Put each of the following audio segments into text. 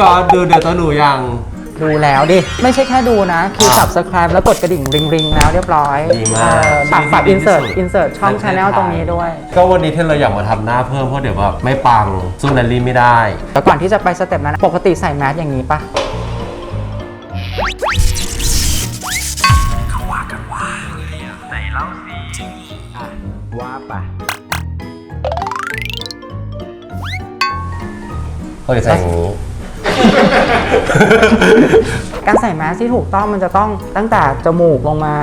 กอตดูเดี๋ยวตัวหนูยัง ดูแล้วดิ ไม่ใช่แค่ดูนะ คือ subscribe แล้วกดกระดิ่งริงริงๆแล้วเรียบร้อยดีมากเออฝากฝาก ดีที่ insert สุด insert ช่องในประเทศ channel ไทยตรงนี้ด้วย ก็วันนี้ที่เราอยากมาทำหน้าเพิ่มเพราะเดี๋ยวแบบไม่ปังสู้แนลลี่ไม่ได้แต่ก่อนที่จะไปสเต็ปนั้นปกติใส่แมสอย่างนี้ปะว่าไปเขาจะใส่อย่างนี้ การใส่แมสที่ถูกต้องมันจะต้องตั้งแต่จมูกลงมา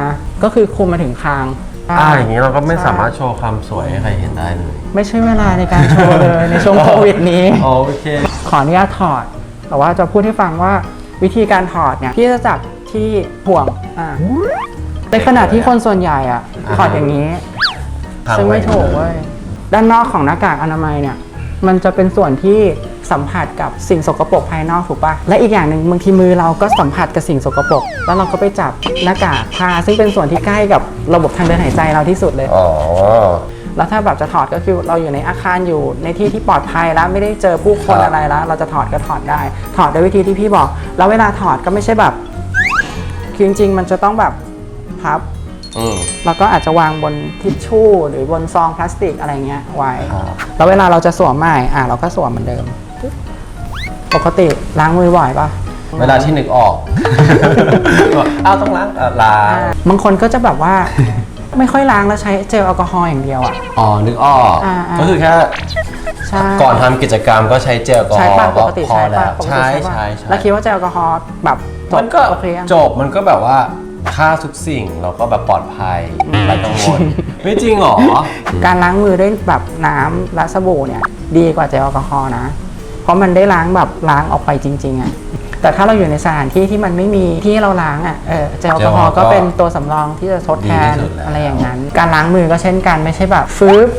ก็คือคุมมาถึงคาง อ่าอย่างนี้เราก็ไม่ใช่สามารถโชว์ความสวยให้ใครเห็นได้เลยไม่ใช่เวลาในการโชว์เลยในช่วงโควิดนี้โอเค ขออนุญาตถอด แต่ว่าจะพูดให้ฟังว่าวิธีการถอดเนี่ยพี่จะจับที่ห่วงอ่าในขณะที่คนส่วนใหญ่อะอ่าถอดอย่างนี้ทางซึ่งไม่ไว้ถูกเว้ยด้านนอกของหน้ากากอนามัยเนี่ย มันจะเป็นส่วนที่ สัมผัสกับสิ่งสกปรกภายนอกถูกปะและอีกอย่างหนึ่งบางทีมือเราก็สัมผัสกับสิ่งสกปรกแล้วเราก็ไปจับหน้ากากผ้าซึ่งเป็นส่วนที่ใกล้กับระบบทางเดินหายใจเราที่สุดเลย อ๋อ แล้วถ้าแบบจะถอดก็คือเราอยู่ในอาคารอยู่ในที่ที่ปลอดภัยแล้วไม่ได้เจอผู้คนครับ อะไรแล้ว เราจะถอดก็ถอดได้ ถอดด้วยวิธีที่พี่บอก แล้วเวลาถอดก็ไม่ใช่แบบคือจริงๆมันจะต้องแบบพับ อืม แล้วก็อาจจะวางบนทิชชู่หรือบนซองพลาสติกอะไรเงี้ยไว้ ครับ แล้วเวลาเราจะสวมใหม่อะเราก็สวมเหมือนเดิม ปกติล้างมือบ่อยปะเวลาที่นึกออกเอาต้องล้างเอ่อล้างอ่าบางคนก็จะแบบว่า ไม่ค่อยล้างแล้วใช้เจลแอลกอฮอล์อย่างเดียวอะ อ๋อ นึกออก อ่าอ่าก็คือแค่ใช่ก่อนทำกิจกรรมก็ใช้เจลแอลกอฮใช้อปะล์ปก็กติพอใช้แล้ปะวปกใช่ติใช้ปะใช่ใช่แล้วคิดว่าเจลแอลกอฮอล์แบบจบมันก็โอเคยัง จบมันก็แบบว่าค่าทุกสิ่งเราก็แบบปลอดภัยไร้กังวลไม่จริงเหรอ การล้างมือด้วยแบบน้ำและสบู่เนี่ย ดีกว่าเจลแอลกอฮอล์นะ เพราะมันได้ล้างแบบล้างออกไปจริงๆอะแต่ถ้าเราอยู่ในสถานที่ที่มันไม่มีที่ให้เราล้างอะเออเจลแอลกอฮอล์ก็เป็นตัวสำรองที่จะทดแทนดีที่สุดแล้ว อะไรอย่างนั้น การล้างมือก็เช่นกันไม่ใช่แบบฟืบ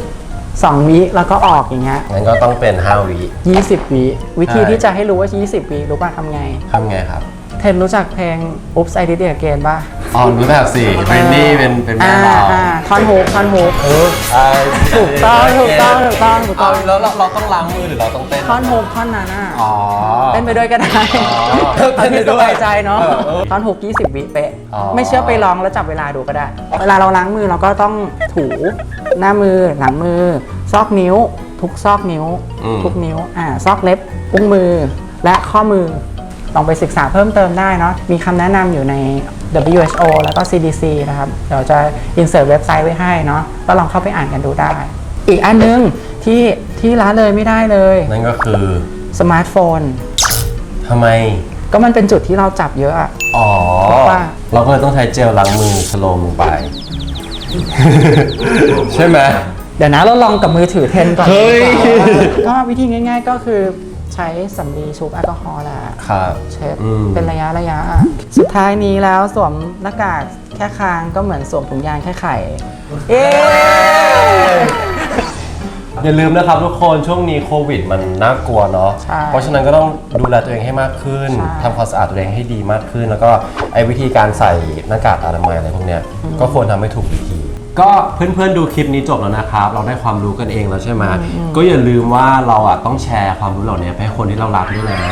สองวิแล้วก็ออกอย่างเงี้ยงั้นก็ต้องเป็น 5 วิ20วิวิธีใช่ ที่จะให้รู้ว่า 20วิรู้ป่ะทำไง ทำไงครับ เทนรู้จักเพลง Oops I Did It Again ป่ะ อ๋อรู้แบบสิเบรนนี่เป็นเป็นแม่เราอ่อ่ท่อนฮุกท่อนฮุก เออไอ้ถูกต้องถูกต้องถูกต้องถูกต้อง เอาแล้วเราเราต้องล้างมือหรือเราต้องเต้นท่อนฮุกท่อนนั้นอะอ๋อ เต้นไปด้วยก็ได้อ๋อเอาที่สบายใจเนาะเออเออท่อนฮุก20 วิเป๊ะ อ๋อ ไม่เชื่อไปลองแล้วจับเวลาดูก็ได้ เวลาเราล้างมือเราก็ต้องถูหน้ามือหลังมือ ซอกนิ้ว ทุกซอกนิ้ว ทุกนิ้วอ่าซอกเล็บอุ้งมือและข้อมือ ลองไปศึกษาเพิ่มเติมได้เนาะมีคำแนะนำอยู่ใน WHO แล้วก็ CDC นะครับ เดี๋ยวจะ insert เว็บไซต์ไว้ให้เนาะก็ลองเข้าไปอ่านกันดูได้ อีกอันนึงที่ที่ละเลยไม่ได้เลย นั่นก็คือสมาร์ทโฟนทำไม ก็มันเป็นจุดที่เราจับเยอะอะอ๋อว่าเราก็เลยต้องใช้เจลล้างมือสโลมลงไป ใช่ไหมเดี๋ยวนะเราลองกับมือถือเทนก่อนเฮ้ยดีกว่าก็วิธีง่าย ๆ ก็คือ ใช้สำลีชุบแอลกอฮอล์แหละครับเช็ดอืม เป็นระยะระยะอะสุดท้ายนี้แล้วสวมหน้ากากแค่คางก็เหมือนสวมถุงยางแค่ไข่ เอ๊อย่าลืมนะครับทุกคนช่วงนี้โควิดมันน่ากลัวเนาะใช่เพราะฉะนั้นก็ต้องดูแลตัวเองให้มากขึ้นใช่ ทำความสะอาดตัวเองให้ดีมากขึ้น แล้วก็ไอ้วิธีการใส่หน้ากากอนามัยอะไรพวกเนี้ยก็ควรทำให้ถูกวิธี ก็เพื่อนๆดูคลิปนี้จบแล้วนะครับ เราได้ความรู้กันเองแล้วใช่ไหมก็อย่าลืมว่าเราอะต้องแชร์ความรู้เหล่านี้ให้คนที่เรารักด้วยนะ